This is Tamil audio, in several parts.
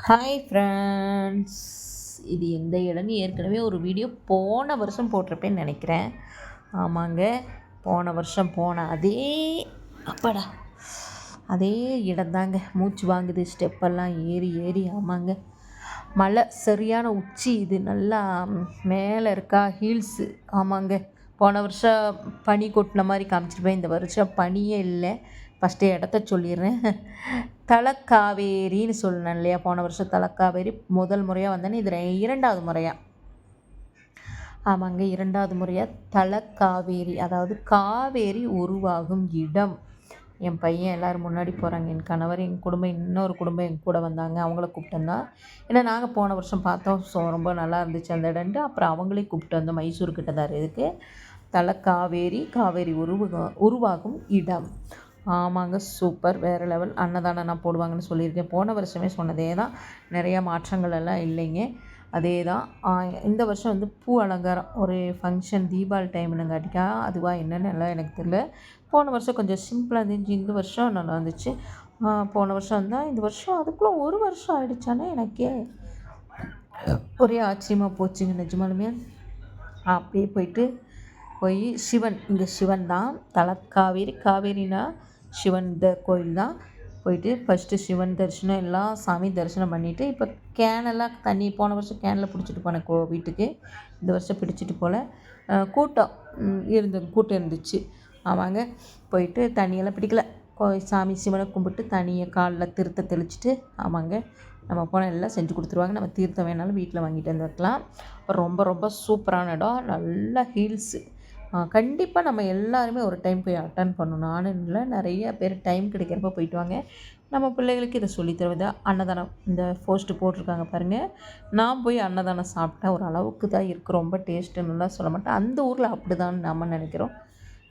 ஹாய் ஃப்ரெண்ட்ஸ் இது எந்த இடம்னு ஏற்கனவே ஒரு வீடியோ போன வருஷம் போட்டிருப்பேன்னு நினைக்கிறேன். ஆமாங்க. போன வருஷம் போன அதே அப்பாடா. அதே இடம்தாங்க. மூச்சு வாங்குது ஸ்டெப்பெல்லாம் ஏறி ஏறி. ஆமாங்க. மலை சரியான உச்சி. இது நல்லா மேலே இருக்கா? ஹீல்ஸு ஆமாங்க. போன வருஷம் பனி கொட்டின மாதிரி காமிச்சிருப்பேன். இந்த வருஷம் பனியே இல்லை. ஃபஸ்ட்டு இடத்த சொல்லிடுறேன். தலக்காவேரின்னு சொன்னேன் இல்லையா? போன வருஷம் தலக்காவேரி முதல் முறையாக வந்தேன்னு இது இரண்டாவது முறையாக ஆமாங்க இரண்டாவது முறையாக தலக்காவேரி அதாவது காவேரி உருவாகும் இடம். என் பையன் எல்லோரும் முன்னாடி போகிறாங்க என் கணவர் என் குடும்பம் இன்னொரு குடும்பம் என் கூட வந்தாங்க. அவங்கள கூப்பிட்டு வந்தோம் ஏன்னா நாங்கள் போன வருஷம் பார்த்தோம். ஸோ ரொம்ப நல்லா இருந்துச்சு அந்த இடம்ட்டு அப்புறம் அவங்களையும் கூப்பிட்டு வந்தோம். மைசூர்கிட்ட தான் இருக்குது தலை காவேரி காவேரி உருவாகும் இடம். ஆமாங்க சூப்பர். வேறு லெவல் அன்னதானம் நான் போடுவாங்கன்னு சொல்லியிருக்கேன். போன வருஷமே சொன்னதே தான். நிறையா மாற்றங்கள் எல்லாம் இல்லைங்க. அதே தான். இந்த வருஷம் வந்து பூ அலங்காரம். ஒரு ஃபங்க்ஷன் தீபாவளி டைம்னுங்காட்டிக்கா அதுவாக என்னென்னு எல்லாம் எனக்கு தெரியல. போன வருஷம் கொஞ்சம் சிம்பிளாக இருந்துச்சு. இந்த வருஷம் நல்லா இருந்துச்சு. போன வருஷம் இருந்தால் இந்த வருஷம் அதுக்குள்ளே ஒரு வருஷம் ஆகிடுச்சானே எனக்கே. ஒரே ஆச்சரியமாக போச்சுங்க நிஜமாலுமே. அப்படியே போயிட்டு போய் சிவன் இங்கே சிவன் தான். தலை காவேரி காவேரினா சிவன் த கோயில் தான். போயிட்டு ஃபஸ்ட்டு சிவன் தரிசனம் எல்லாம் சாமி தரிசனம் பண்ணிவிட்டு இப்போ கேனெல்லாம் தண்ணி போன வருஷம் கேனில் பிடிச்சிட்டு போனேன் கோ வீட்டுக்கு. இந்த வருஷம் பிடிச்சிட்டு போல். கூட்டம் இருந்து கூட்டம் இருந்துச்சு. ஆமாங்க. போயிட்டு தண்ணியெல்லாம் பிடிக்கல. சாமி சிவனை கும்பிட்டு தண்ணியை காலில் திருத்த தெளிச்சுட்டு ஆமாங்க. நம்ம போனால் எல்லாம் செஞ்சு கொடுத்துருவாங்க. நம்ம தீர்த்தம் வேணாலும் வீட்டில் வாங்கிட்டு வந்து வைக்கலாம். ரொம்ப ரொம்ப சூப்பரான இடம். நல்லா ஹீல்ஸு கண்டிப்பாக நம்ம எல்லாருமே ஒரு டைம் போய் அட்டன் பண்ணணும். நானும் இல்லை நிறைய பேர் டைம் கிடைக்கிறப்ப போயிட்டு வாங்க. நம்ம பிள்ளைகளுக்கு இதை சொல்லித்தருவது அன்னதானம். இந்த போஸ்ட்டு போட்டிருக்காங்க பாருங்கள் நான் போய் அன்னதானம் சாப்பிட்டேன் ஒரு அளவுக்கு தான் இருக்குது ரொம்ப டேஸ்ட்டுன்னுலாம் சொல்ல மாட்டேன். அந்த ஊரில் அப்படி தான் நம்ம நினைக்கிறோம்.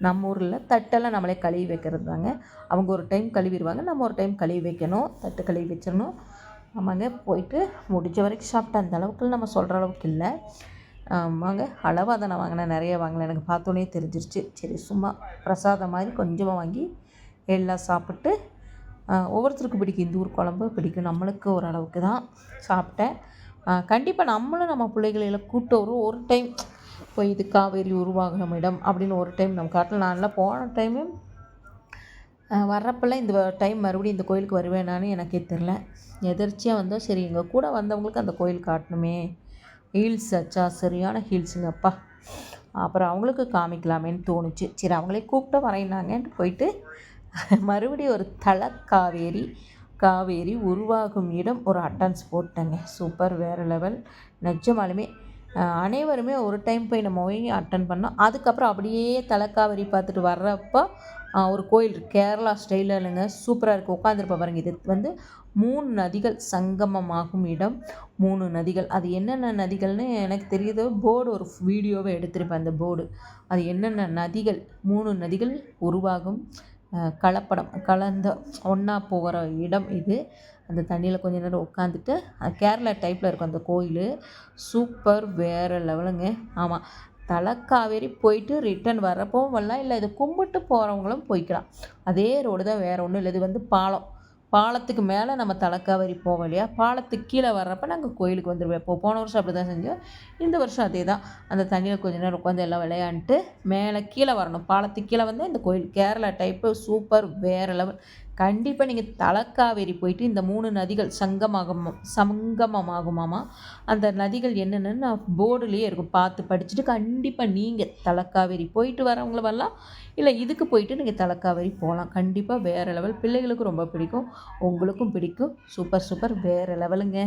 நம்ம ஊரில் தட்டெல்லாம் நம்மளே கழுவி வைக்கிறது தாங்க. அவங்க ஒரு டைம் கழுவிடுவாங்க. நம்ம ஒரு டைம் கழுவி வைக்கணும். தட்டு கழுவி வச்சிடணும். ஆமாங்க போயிட்டு முடிஞ்ச வரைக்கும் சாப்பிட்டேன் அந்த அளவுக்கு நம்ம சொல்கிற அளவுக்கு இல்லை. ஆமாங்க அளவாக தான் நான் வாங்கினேன். நிறைய வாங்கலை. எனக்கு பார்த்தோன்னே தெரிஞ்சிருச்சு. சரி சும்மா பிரசாதம் மாதிரி கொஞ்சமாக வாங்கி எல்லாம் சாப்பிட்டு ஒவ்வொருத்தருக்கும் பிடிக்கும். இந்த ஊர் குழம்பு பிடிக்கும். நம்மளுக்கு ஓரளவுக்கு தான் சாப்பிட்டேன். கண்டிப்பாக நம்மளும் நம்ம பிள்ளைகளை கூப்பிட்டு வரும் ஒரு டைம் போய் இது காவேரி உருவாகும் இடம் அப்படின்னு ஒரு டைம் நம்ம காட்டில். நான்லாம் போன டைமு வர்றப்பெல்லாம் இந்த டைம் மறுபடியும் இந்த கோயிலுக்கு வருவேனான்னு எனக்கே தெரில எதர்ச்சியாக வந்தால் சரி எங்கள் கூட வந்தவங்களுக்கு அந்த கோயில் காட்டணுமே. ஹீல்ஸ் அச்சா சரியான ஹீல்ஸுங்கப்பா அப்புறம் அவங்களுக்கு காமிக்கலாமேன்னு தோணுச்சு. சரி அவங்களே கூப்பிட்டு வரையினாங்கன்ட்டு போயிட்டு மறுபடியும் ஒரு தலை காவேரி காவேரி உருவாகும் இடம் ஒரு அட்டன்ஸ் போட்டேங்க. சூப்பர் வேறு லெவல் நிஜமாலுமே அனைவருமே ஒரு டைம் போய் நம்ம போய் அட்டன் பண்ணோம். அதுக்கப்புறம் அப்படியே தலைக்காவேரி பார்த்துட்டு வர்றப்போ ஒரு கோயில் கேரளா ஸ்டைலில் இல்லைங்க சூப்பராக இருக்குது உட்காந்துருப்ப பாருங்கள் இது வந்து மூணு நதிகள் சங்கமமாகும் இடம். மூணு நதிகள். அது என்னென்ன நதிகள்னு எனக்கு தெரியுதோ. போர்டு ஒரு வீடியோவை எடுத்திருப்பேன் அந்த போர்டு அது என்னென்ன நதிகள் மூணு நதிகள் உருவாகும். கலப்படம் கலந்த ஒன்றா போகிற இடம் இது. அந்த தண்ணியில் கொஞ்ச நேரம் உட்காந்துட்டு கேரளா டைப்பில் இருக்கும் அந்த கோயில். சூப்பர் வேறு லெவலுங்க. ஆமாம் தலக்காவேரி போயிட்டு ரிட்டன் வரப்பவும் வரலாம். இல்லை இதை கும்பிட்டு போகிறவங்களும் போய்க்கலாம். அதே ரோடு தான் வேறு ஒன்றும் இல்லை. இது வந்து பாலம். பாலத்துக்கு மேலே நம்ம தலைக்காவேரி போவோம் இல்லையா? பாலத்துக்கு கீழே வர்றப்போ நாங்கள் கோயிலுக்கு வந்துடுவோம் இப்போ போன வருஷம் அப்படி தான் செஞ்சோம். இந்த வருஷம் அதே தான். அந்த தண்ணியில் கொஞ்ச நேரம் உட்காந்து எல்லாம் விளையாண்டுட்டு மேலே கீழே வரணும். பாலத்துக்கு கீழே வந்து இந்த கோயில் கேரளா டைப்பு சூப்பர் வேறு லெவல் கண்டிப்பாக நீங்கள் தலக்காவேரி போயிட்டு இந்த மூணு நதிகள் சங்கமாகும் சங்கமமாகுமாமா? அந்த நதிகள் என்னென்னு நான் போர்டுலேயே இருக்கும். பார்த்து படிச்சுட்டு கண்டிப்பாக நீங்கள் தலக்காவேரி போயிட்டு வரவங்கள வரலாம் இல்லை இதுக்கு போயிட்டு நீங்கள் தலக்காவேரி போகலாம் கண்டிப்பாக வேறு லெவல். பிள்ளைகளுக்கும் ரொம்ப பிடிக்கும். உங்களுக்கும் பிடிக்கும். Super super. வேறு லெவலுங்க.